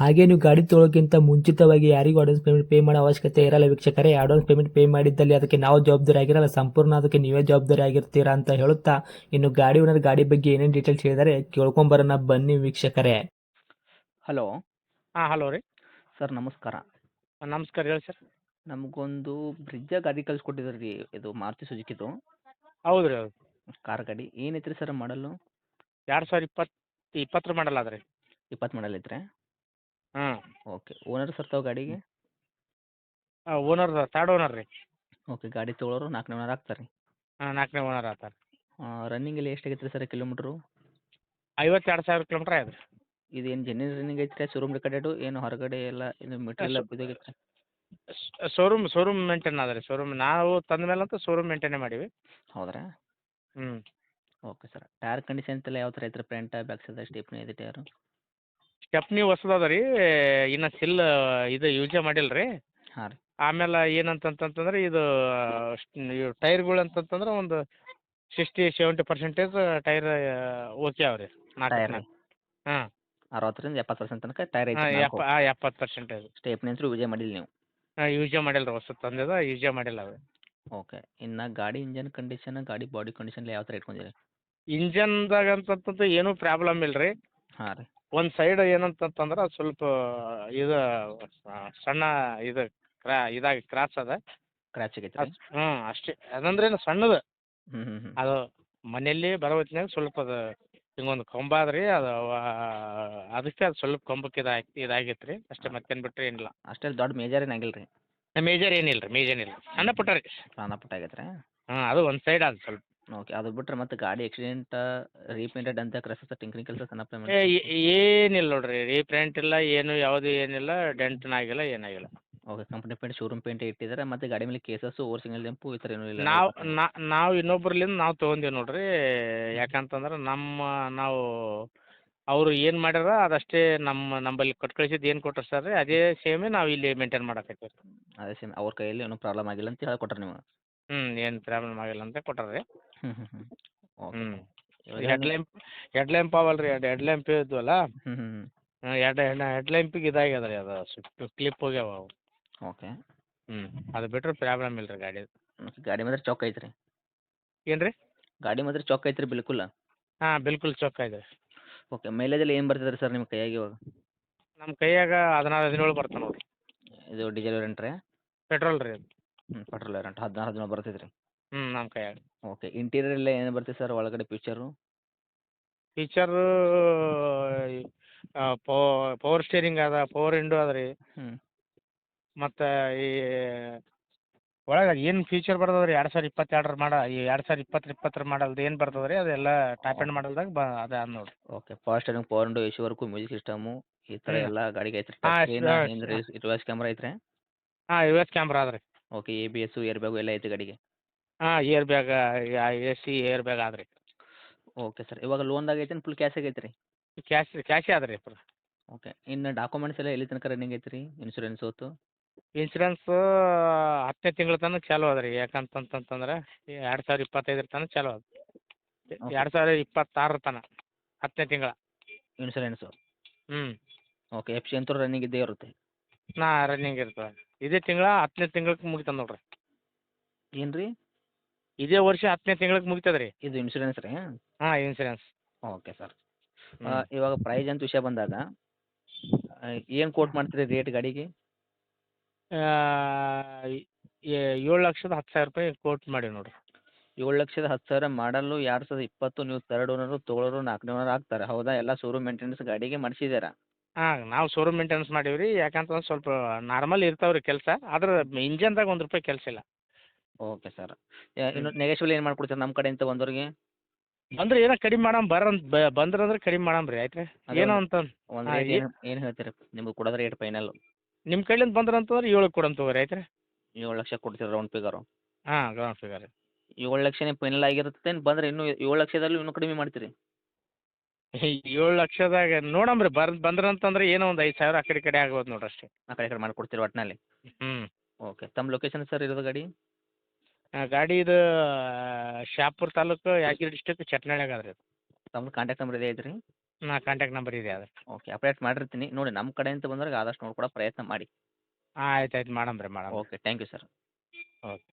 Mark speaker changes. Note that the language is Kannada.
Speaker 1: ಹಾಗೆ ನೀವು ಗಾಡಿ ತೊಳೋಕ್ಕಿಂತ ಮುಂಚಿತವಾಗಿ ಯಾರಿಗೂ ಅಡ್ವಾನ್ಸ್ ಪೇಮೆಂಟ್ ಪೇ ಮಾಡೋ ಅವಶ್ಯಕತೆ ಇರಲ್ಲ ವೀಕ್ಷಕರೇ. ಅಡ್ವಾನ್ಸ್ ಪೇಮೆಂಟ್ ಪೇ ಮಾಡಿದ್ದಲ್ಲಿ ಅದಕ್ಕೆ ನಾವು ಜವಾಬ್ದಾರಿ ಆಗಿರಲ್ಲ. ಸಂಪೂರ್ಣ ಅದಕ್ಕೆ ನೀವೇ ಜವಾಬ್ದಾರಿ ಆಗಿರ್ತೀರಾ ಅಂತ ಹೇಳುತ್ತಾ ಇನ್ನು ಗಾಡಿ ಓನರ್ ಗಾಡಿ ಬಗ್ಗೆ ಏನೇನು ಡೀಟೇಲ್ಸ್ ಹೇಳಿದರೆ ಕೇಳ್ಕೊಂಬರೋಣ ಬನ್ನಿ ವೀಕ್ಷಕರೇ.
Speaker 2: ಹಲೋ
Speaker 3: ಹಾಂ ಹಲೋ ರೀ.
Speaker 2: ಸರ್ ನಮಸ್ಕಾರ.
Speaker 3: ನಮಸ್ಕಾರ ಹೇಳಿ ಸರ್
Speaker 2: ನಮಗೊಂದು ಬ್ರಿಜ್ಜ ಗಾಡಿ ಕಳ್ಸಿಕೊಟ್ಟಿದ್ರಿ ರೀ ಇದು ಮಾರುತಿ ಸುಜುಕಿದು.
Speaker 3: ಹೌದು ರೀ ಹೌದು.
Speaker 2: ಕಾರ್ ಗಾಡಿ. ಏನೈತ್ರಿ ಸರ್ ಮಾಡಲು
Speaker 3: ಎರಡು ಸಾವಿರ ಇಪ್ಪತ್ತು ಇಪ್ಪತ್ತರ ಮಾಡಲ್ ಅದ ರೀ.
Speaker 2: ಇಪ್ಪತ್ತು ಮಾಡಲ್ ಐತ್ರಿ.
Speaker 3: ಹಾಂ
Speaker 2: ಓಕೆ ಓನರ್ ಸರ್ ತಾವು ಗಾಡಿಗೆ?
Speaker 3: ಓನರ್ ಥರ್ಡ್ ಓನರ್ ರೀ.
Speaker 2: ಓಕೆ ಗಾಡಿ ತೊಗೊಳೋರು ನಾಲ್ಕನೇ ಓನರ್ ಆಗ್ತಾರೆ
Speaker 3: ಹಾಂ ನಾಲ್ಕನೇ ಓನರ್ ಆಗ್ತಾರೆ.
Speaker 2: ರನ್ನಿಂಗ್ ಎಲ್ಲ ಎಷ್ಟು ಆಗೈತೆ ರೀ ಸರ್ ಕಿಲೋಮೀಟ್ರು
Speaker 3: ಐವತ್ತೆರಡು ಸಾವಿರ ಕಿಲೋಮೀಟ್ರ್ ಆಯ್ತು ರೀ.
Speaker 2: ಇದು ಏನು ಜೆನ್ಯನ್ ರನ್ನಿಂಗ್ ಐತ್ರಿ ಶೋರೂಮ್ ರೆಕಾರ್ಡೆಡು ಏನು ಹೊರಗಡೆ ಎಲ್ಲ ಇದು ಮೆಟೀರಿಯಲ್ ಬಿದ್ದೋಗೈತೆ
Speaker 3: ಶೋರೂಮ್ ಶೋರೂಮ್ ಮೇಂಟೈನ್ ಅದ ರೀ ಶೋರೂಮ್ ನಾವು ತಂದ ಮೇಲಂತೂ ಶೋರೂಮ್ ಮೇಂಟೈನೇ ಮಾಡೀವಿ.
Speaker 2: ಹೌದ್ರಾ?
Speaker 3: ಹ್ಞೂ
Speaker 2: ಓಕೆ ಸರ್ ಟೈರ್ ಕಂಡೀಷನ್ ಎಲ್ಲ ಯಾವ ಥರ ಐತ್ರಿ ಫ್ರಂಟ್ ಬ್ಯಾಕ್ ಸೈಡ್ ಸ್ಟೆಪ್ನಿ ಇದೆ ಟೈರು
Speaker 3: ಸ್ಟೆಪ್ನಿ ಹೊಸದು ಅದ ರೀ ಇನ್ನು ಸಿಲ್ ಇದು ಯೂಸೇ ಮಾಡಿಲ್ಲ ರೀ.
Speaker 2: ಹಾಂ ರೀ.
Speaker 3: ಆಮೇಲೆ ಏನಂತಂತಂತಂದ್ರೆ ಇದು ಟೈರ್ಗಳು ಅಂತಂತಂದ್ರೆ ಒಂದು sixty seventy percentage tyre okay ಅವ ರೀ ನಾಲ್ಕು ಹಾಂ.
Speaker 2: ಅರವತ್ತರಿಂದ ಎಪ್ಪತ್ತು ಪರ್ಸೆಂಟ್ ತನಕ ಟೈರ್ ಐತೆ
Speaker 3: ಎಪ್ಪ ಎಪ್ಪತ್ತು ಪರ್ಸೆಂಟೇಜ್
Speaker 2: ಸ್ಟೇಪ್ನಿ ಅಂತೂ ಯೂಸೇ ಮಾಡಿಲ್ಲ ನೀವು.
Speaker 3: ಹಾಂ ಯೂಸೇ ಮಾಡಿಲ್ಲ ರೀ ಹೊಸದು ತಂದಿದ ಯೂಸೇ ಮಾಡಿಲ್ಲ ಅವ್ರಿ
Speaker 2: ಓಕೆ ಇನ್ನು ಗಾಡಿ ಇಂಜನ್ ಕಂಡೀಷನ್ ಗಾಡಿ ಬಾಡಿ ಕಂಡೀಷನ್ ಯಾವ ಥರ ಇಟ್ಕೊಂಡಿರಿ?
Speaker 3: ಇಂಜನ್ದಾಗ ಅಂತಂತಂದು ಏನೂ ಪ್ರಾಬ್ಲಮ್ ಇಲ್ಲ ರೀ
Speaker 2: ಹಾಂ ರೀ.
Speaker 3: ಒಂದು ಸೈಡ್ ಏನಂತಂತಂದ್ರೆ ಸ್ವಲ್ಪ ಇದು ಸಣ್ಣ ಇದು ಕ್ರಾ ಇದಾಗಿ ಕ್ರಾಸ್ ಅದ.
Speaker 2: ಕ್ರ್ಯಾಚ್ ಆಗೈತೆ
Speaker 3: ಹ್ಞೂ ಅಷ್ಟೇ. ಅದಂದ್ರೆ ಏನು ಸಣ್ಣದು.
Speaker 2: ಹ್ಞೂ ಹ್ಞೂ ಹ್ಞೂ
Speaker 3: ಅದು ಮನೆಯಲ್ಲಿ ಬರೋ ಹೊತ್ನ್ಯಾಗ ಸ್ವಲ್ಪ ಅದು ಹಿಂಗೊಂದು ಕೊಂಬ ಅದ ರೀ ಅದು ಅದಕ್ಕೆ ಅದು ಸ್ವಲ್ಪ ಕೊಂಬಕ್ಕೆ ಇದಾಗಿ ಇದಾಗೈತೆ ರೀ ಅಷ್ಟೇ ಮತ್ತೇನು ಬಿಟ್ಟರೆ ಏನಿಲ್ಲ.
Speaker 2: ಅಷ್ಟೇ ದೊಡ್ಡ ಮೇಜರ್ ಏನಾಗಿಲ್ಲ ರೀ
Speaker 3: ಮೇಜರ್ ಏನಿಲ್ಲ ರೀ ಮೇಜರ್ ಏನಿಲ್ಲ. ಸಣ್ಣ ಪುಟ್ಟ ರೀ.
Speaker 2: ಸಣ್ಣ ಪುಟ್ಟ ಆಗೈತೆ ರೀ
Speaker 3: ಹಾಂ ಅದು ಒಂದು ಸೈಡ್ ಅದು ಸ್ವಲ್ಪ.
Speaker 2: ಓಕೆ ಅದು ಬಿಟ್ರೆ ಮತ್ತೆ ಗಾಡಿ ಆಕ್ಸಿಡೆಂಟ್ ರೀಪೇಂಟೆಡ್ ಅಂತ ಕ್ರಸಸ್ ಟಿಂಕ್ರಿಂಗ್ ಕೆಲಸ ಸಣ್ಣ
Speaker 3: ಏ, ಏನಿಲ್ಲ ನೋಡ್ರಿ ರೀಪ್ರಿಂಟ್ ಇಲ್ಲ ಏನು ಯಾವುದು ಏನಿಲ್ಲ ಡೆಂಟ್ನ ಆಗಿಲ್ಲ ಏನಾಗಿಲ್ಲ.
Speaker 2: Okay company paint showroom paint ಇಟ್ಟಿದ್ದಾರೆ ಮತ್ತೆ ಗಾಡಿ ಮೇಲೆ ಕೇಸಸ್ ಓವರ್ ಸಿಂಗಲ್ ಡೆಂಪು ಈ ಥರ ಏನೂ ಇಲ್ಲ
Speaker 3: ನಾವು ನಾವು ಇನ್ನೊಬ್ರಲಿಂದ ನಾವು ತೊಗೊಂಡೀವಿ ನೋಡ್ರಿ ಯಾಕಂತಂದ್ರೆ ನಮ್ಮ ನಾವು ಅವರು ಏನು ಮಾಡ್ಯಾರ ಅದಷ್ಟೇ ನಮ್ಮ ನಂಬಲ್ಲಿ ಕೊಟ್ಟು ಕಳಿಸಿದ್ದು ಏನು ಕೊಟ್ಟರು ಸರ್ ರೀ ಅದೇ ಸೇಮೇ ನಾವು ಇಲ್ಲಿ ಮೇಂಟೈನ್ ಮಾಡಕತ್ತೀವಿ
Speaker 2: ಅದೇ ಸೇಮ್ ಅವ್ರ ಕೈಯಲ್ಲಿ ಏನೂ ಪ್ರಾಬ್ಲಮ್ ಆಗಿಲ್ಲ ಅಂತ ಹೇಳಿ ಹೇಳ್ಕೊಟ್ರೆ ನೀವು
Speaker 3: ಹ್ಞೂ ಏನು ಪ್ರಾಬ್ಲಮ್ ಆಗಿಲ್ಲ ಅಂತ ಕೊಟ್ಟಾರೆ ರೀ
Speaker 2: ಹ್ಞೂ ಹ್ಞೂ ಹ್ಞೂ ಓಕೆ.
Speaker 3: ಹ್ಞೂ ಹೆಡ್ ಲ್ಯಾಂಪ್ ಹೆಡ್ ಲ್ಯಾಂಪ್ ಅವಲ್ಲ ರೀ ಎರಡು ಹೆಡ್ ಲ್ಯಾಂಪ್ ಇದ್ವಲ್ಲ?
Speaker 2: ಹ್ಞೂ ಹ್ಞೂ ಹ್ಞೂ
Speaker 3: ಹ್ಞೂ ಎರಡು ಹೆಡ್ ಲ್ಯಾಂಪಿಗೆ ಇದಾಗ್ಯದ ರೀ ಅದು ಕ್ಲಿಪ್ ಹೋಗ್ಯಾವ ಅವು.
Speaker 2: ಓಕೆ.
Speaker 3: ಹ್ಞೂ ಅದು ಬಿಟ್ಟರೆ ಪ್ರಾಬ್ಲಮ್ ಇಲ್ಲ ರೀ ಗಾಡಿ
Speaker 2: ಗಾಡಿ ಮಾತ್ರ ಚೌಕ್ ಐತ್ರಿ? ರೀ
Speaker 3: ಏನು ರೀ
Speaker 2: ಗಾಡಿ ಮಾತ್ರ ಚೌಕ್ ಐತೆ ರೀ ಬಿಲ್ಕುಲ್?
Speaker 3: ಹಾಂ ಬಿಲ್ಕುಲ್ ಚೌಕ ಇದೆ
Speaker 2: ಓಕೆ ಮೈಲೇಜಲ್ಲಿ ಏನು ಬರ್ತದೆ ರೀ ಸರ್ ನಿಮ್ಮ ಕೈಯಾಗ ಇವಾಗ?
Speaker 3: ನಮ್ಮ ಕೈಯಾಗ ಹದಿನಾರು ಹದಿನೇಳು ಬರ್ತಾನೆ ನೋಡಿರಿ.
Speaker 2: ಇದು ಡೀಸೆಲ್ ವೇರಿಯಂಟ್ ರೀ?
Speaker 3: ಪೆಟ್ರೋಲ್ ರೀ ಅದು.
Speaker 2: ಹ್ಞೂ ಪೆಟ್ರೋಲ್ ವೇರಿಯಂಟ್ ಹದಿನಾರು ಹದಿನೇಳು ಬರ್ತೈತೆ ರೀ
Speaker 3: ಹ್ಞೂ ನಮ್ಮ ಕೈಯಾಗ.
Speaker 2: ಓಕೆ ಇಂಟೀರಿಯರ್ ಎಲ್ಲ ಏನು ಬರ್ತೈತೆ ಸರ್ ಒಳಗಡೆ ಫೀಚರು
Speaker 3: ಫೀಚರ್ ಪವರ್ ಸ್ಟೇರಿಂಗ್ ಅದ ಪವರ್ ವಿಂಡೋ ಅದ ರೀ.
Speaker 2: ಹ್ಞೂ
Speaker 3: ಮತ್ತು ಈ ಒಳಗೆ ಏನು ಫೀಚರ್ ಬರ್ತದೆ ರೀ? ಎರಡು ಸಾವಿರ ಇಪ್ಪತ್ತೆರಡರ ಮಾಡ ಈ ಎರಡು ಸಾವಿರ ಇಪ್ಪತ್ತರ ಇಪ್ಪತ್ತರ ಮಾಡಲ್ದು ಏನು ಬರ್ತದೆ ರೀ? ಅದೆಲ್ಲ ಟಾಪ್ ಆ್ಯಂಡ್ ಮಾಡಲ್ದಾಗ ಬ ಅದ ನೋಡಿರಿ.
Speaker 2: Okay power steering power window A C work music system ಈ ಥರ ಎಲ್ಲ ಗಾಡಿಗೆ ಐತ್ರಿ.
Speaker 3: ಹಾಂ, ಕ್ಯಾಮ್ರ
Speaker 2: ರಿವರ್ಸ್ ಕ್ಯಾಮ್ರಾ ಐತ್ರಿ?
Speaker 3: ಹಾಂ ಯು ಎಸ್ ಕ್ಯಾಮ್ರಾ ಅದ ರೀ.
Speaker 2: Okay A B S air bag ಎಲ್ಲ ಐತೆ ಗಾಡಿಗೆ?
Speaker 3: ಹಾಂ air bag A C air bag ಅದ ರೀ
Speaker 2: ಓಕೆ ಸರ್ ಇವಾಗ ಲೋನ್ದಾಗ ಐತೇನು ಫುಲ್ ಕ್ಯಾಶ್ ಆಗೈತೆ ರೀ
Speaker 3: ಕ್ಯಾಶ್ ಕ್ಯಾಶೇ ರೀ
Speaker 2: ಓಕೆ ಇನ್ನು ಡಾಕ್ಯುಮೆಂಟ್ಸ್ ಎಲ್ಲ ಎಲ್ಲಿ ತನಕ ರನ್ನಿಂಗ್ ಐತೆ ರೀ ಇನ್ಶೂರೆನ್ಸ್ ಹೊತ್ತು?
Speaker 3: ಇನ್ಶೂರೆನ್ಸ್ ಹತ್ತನೇ ತಿಂಗಳ ತನಕ ಚಾಲು ಅದ ರೀ ಯಾಕಂತಂತಂತಂದ್ರೆ ಎರಡು ಸಾವಿರ ಇಪ್ಪತ್ತೈದರ ತನಕ ಚಾಲು ಅದ. ಎರಡು ಸಾವಿರ ಇಪ್ಪತ್ತಾರರ ತನಕ ಹತ್ತನೇ ತಿಂಗಳ.
Speaker 2: ಇನ್ಶೂರೆನ್ಸು
Speaker 3: ಹ್ಞೂ
Speaker 2: ಓಕೆ ಎಫ್ ಸಿ ಅಂತೂ ರನ್ನಿಂಗ್ ಇದ್ದೇ ಇರುತ್ತೆ?
Speaker 3: ನಾ ರನ್ನಿಂಗ್ ಇರ್ತದೆ. ಇದೇ ತಿಂಗಳ ಹತ್ತನೇ ತಿಂಗ್ಳಕ್ಕೆ ಮುಗಿತದೆ ನೋಡ್ರಿ.
Speaker 2: ಏನು ರೀ
Speaker 3: ಇದೇ ವರ್ಷ ಹತ್ತನೇ ತಿಂಗ್ಳಕ್ಕೆ ಮುಗಿತದೆ ರೀ
Speaker 2: ಇದು ಇನ್ಶೂರೆನ್ಸ್ ರೀ?
Speaker 3: ಹಾಂ ಇನ್ಸೂರೆನ್ಸ್
Speaker 2: ಓಕೆ ಸರ್. ಇವಾಗ ಪ್ರೈಸ್ ಅಂತ ವಿಷಯ ಬಂದಾಗ ಏನು ಕೋಟ್ ಮಾಡ್ತೀರಿ ರೇಟ್ ಗಾಡಿಗೆ?
Speaker 3: ಏಳು ಲಕ್ಷದ ಹತ್ತು ಸಾವಿರ ರೂಪಾಯಿ ಕೋಟ್ ಮಾಡಿ ನೋಡ್ರಿ.
Speaker 2: ಏಳು ಲಕ್ಷದ ಹತ್ತು ಸಾವಿರ ಮಾಡಲು ಎರಡು ಸಾವಿರದ ಇಪ್ಪತ್ತು ನೀವು ತರ್ಡ್ ಓನರು ತೊಗೊಳೋರು ನಾಲ್ಕನೇ ಓನರ್ ಆಗ್ತಾರೆ. ಹೌದಾ? ಎಲ್ಲ ಶೋರೂಮ್ ಮೇಂಟೆನೆನ್ಸ್ ಗಾಡಿಗೆ ಮಾಡಿಸಿದ್ದೀರಾ?
Speaker 3: ಹಾಂ ನಾವು ಶೋರೂಮ್ ಮೇಂಟೆನೆನ್ಸ್ ಮಾಡೀವಿ ರೀ ಯಾಕಂತಂದ್ರೆ ಸ್ವಲ್ಪ ನಾರ್ಮಲ್ ಇರ್ತಾವೆ ರೀ ಕೆಲಸ ಆದ್ರೆ ಇಂಜನ್ದಾಗ ಒಂದು ರೂಪಾಯಿ ಕೆಲಸ ಇಲ್ಲ.
Speaker 2: ಓಕೆ ಸರ್ ಇನ್ನು ನೆಗೆಶ್ವಲ್ ಏನು ಮಾಡ್ಕೊಡ್ತೀರ ನಮ್ಮ ಕಡೆಯಿಂದ ಬಂದವ್ರಿಗೆ
Speaker 3: ಬಂದ್ರೆ ಏನೋ ಕಡಿಮೆ ಮಾಡಮ್ ಬರಂತ ಬಂದ್ರೆ ಅಂದ್ರೆ ಕಡಿಮೆ ಮಾಡಮ್ ರೀ ಆಯ್ತು ರೀ ಏನೋ ಅಂತ
Speaker 2: ಏನು ಹೇಳ್ತೀರಿ ನಿಮ್ಗೆ ಕೊಡೋದ್ರ ರೇಟ್ ಫೈನಲ್
Speaker 3: ನಿಮ್ಮ ಕಡೆಯಿಂದ ಬಂದ್ರೆ ಅಂತಂದ್ರೆ ಏಳು ಕೊಡೋಣ ತಗೋರಿ ಆಯ್ತು ರೀ
Speaker 2: ಏಳು ಲಕ್ಷ ಕೊಡ್ತೀರಿ ರೌಂಡ್ ಫಿಗರು
Speaker 3: ಹಾಂ ಗ್ರೌಂಡ್ ಫಿಗರ್
Speaker 2: ಏಳು ಲಕ್ಷನೇ ಫೈನಲ್ ಆಗಿರುತ್ತೆ ಬಂದ್ರೆ ಇನ್ನೂ ಏಳು ಲಕ್ಷದಲ್ಲೂ ಇನ್ನೂ ಕಡಿಮೆ ಮಾಡ್ತೀರಿ.
Speaker 3: ಏಳು ಲಕ್ಷದಾಗ ನೋಡಮ್ರಿ ಬರ್ ಬಂದ್ರ ಅಂತಂದ್ರೆ ಏನೋ ಒಂದು ಐದು ಸಾವಿರ ಆ ಕಡೆ ಈ ಕಡೆ ಆಗ್ಬೋದು ನೋಡ್ರಿ ಅಷ್ಟೇ.
Speaker 2: ಆ ಕಡೆ ಈ ಕಡೆ ಮಾಡ್ಕೊಡ್ತೀರ ಒಟ್ಟಿನಲ್ಲಿ
Speaker 3: ಹ್ಞೂ
Speaker 2: ಓಕೆ ತಮ್ಮ ಲೊಕೇಶನ್ ಸರ್ ಇರೋದು ಗಾಡಿ?
Speaker 3: ಗಾಡಿ ಇದು ಶಾಪುರ್ ತಾಲೂಕು ಯಾದಗಿರಿ ಡಿಸ್ಟಿಕ್ ಚಟ್ನಾಳ್ಯಾಗ ಅದ. ರೀ
Speaker 2: ತಮ್ಮ ಕಾಂಟ್ಯಾಕ್ಟ್ ನಂಬರ್ ಇದೆ ಐತ್ರಿ
Speaker 3: ನಾ ಕಾಂಟ್ಯಾಕ್ಟ್ ನಂಬರ್ ಇದೆ ಅದ್ರ
Speaker 2: ಓಕೆ ಅಪ್ಡೇಟ್ ಮಾಡಿರ್ತೀನಿ. ನೋಡಿ ನಮ್ಮ ಕಡೆಯಿಂದ ಬಂದಾಗ ಆದಷ್ಟು ನೋಡ್ಕೊಡೋ ಪ್ರಯತ್ನ ಮಾಡಿ.
Speaker 3: ಹಾಂ ಆಯ್ತು ಆಯ್ತು ಮಾಡಣ ರೀ madam
Speaker 2: okay thank you sir
Speaker 3: okay.